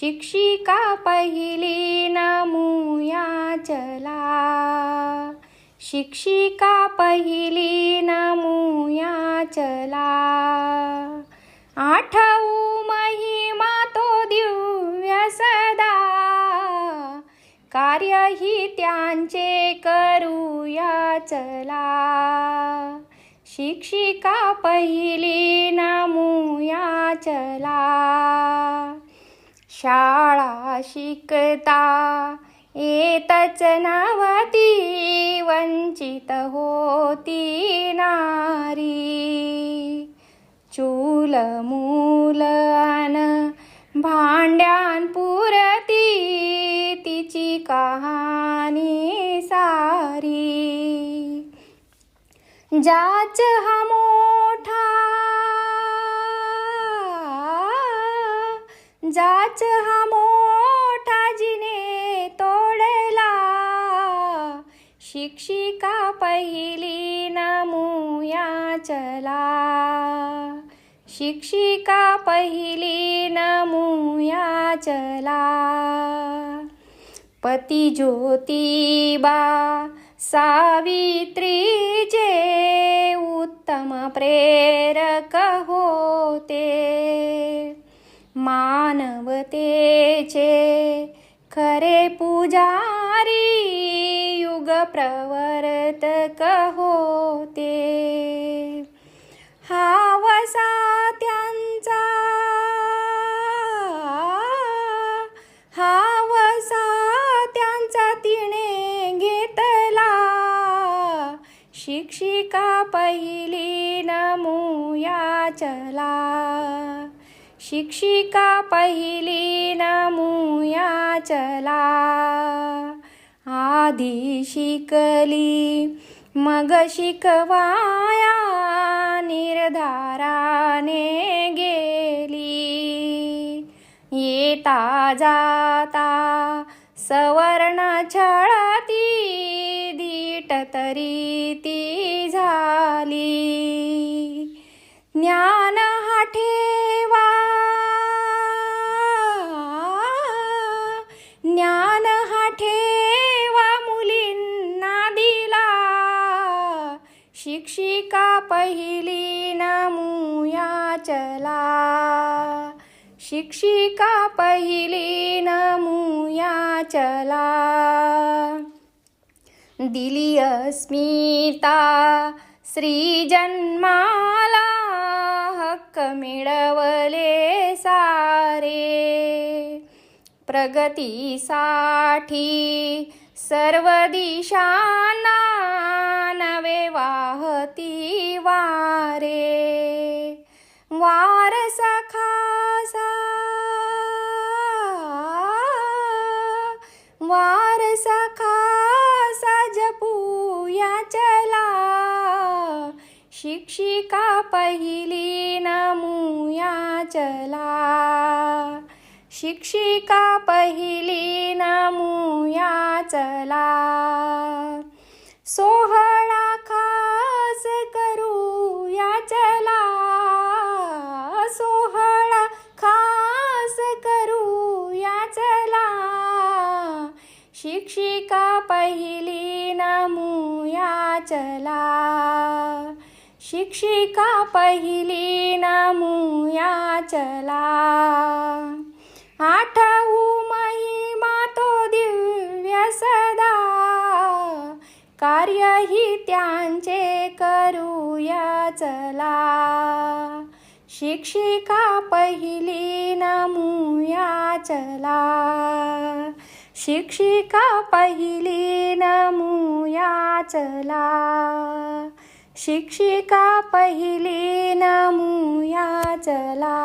शिक्षिका पहिली नमूया चला. शिक्षिका पहिली नमूया चला. आठवू महिमा तो दिव्य सदा. कार्यही त्यांचे करूया चला. शिक्षिका पहिली नमूया चला. शाळा शिकता. येतच नावती वंचित होती नारी. चूल मूल भांड्यान पुरती तिची कहाणी सारी. जाच हा जाच हा मोठा जिने तोडला. शिक्षिका पहिली नमूया चला शिक्षिका पहिली नमूया चला पती ज्योतिबा सावित्रीचे उत्तम प्रेरक हो. मानवतेचे खरे पुजारी युग प्रवर्तक होते. हा वसा त्यांचा हा वसा त्यांचा तिने घेतला. शिक्षिका पहिली नमूया चला. शिक्षिका पहिली नमूया चला. आधी शिकली मग शिकवाया निर्धाराने गेली. येता जाता सवर्ण छळती दीट तरी ती झाली. ज्ञान हाठे शिक्षिका पहिली नमूया चला. शिक्षिका पहिली नमूया चला. दिली अस्मिता श्री जन्माला हक्क मिळवले सारे. प्रगतीसाठी सर्व दिशांना नवे वाहती वारे. वार सखासा वार सखासा जपूया चला. शिक्षिका पहिली नमूया चला. शिक्षिका पहिली नमूया चला. सोहळा खास करूया चला. सोहळा खास करूया चला. शिक्षिका पहिली नमूया चला. शिक्षिका पहिली नमूया चला. कार्यही त्यांचे करूया चला. शिक्षिका पहिली नमूया चला. शिक्षिका पहिली नमूया चला. शिक्षिका पहिली नमूया चला.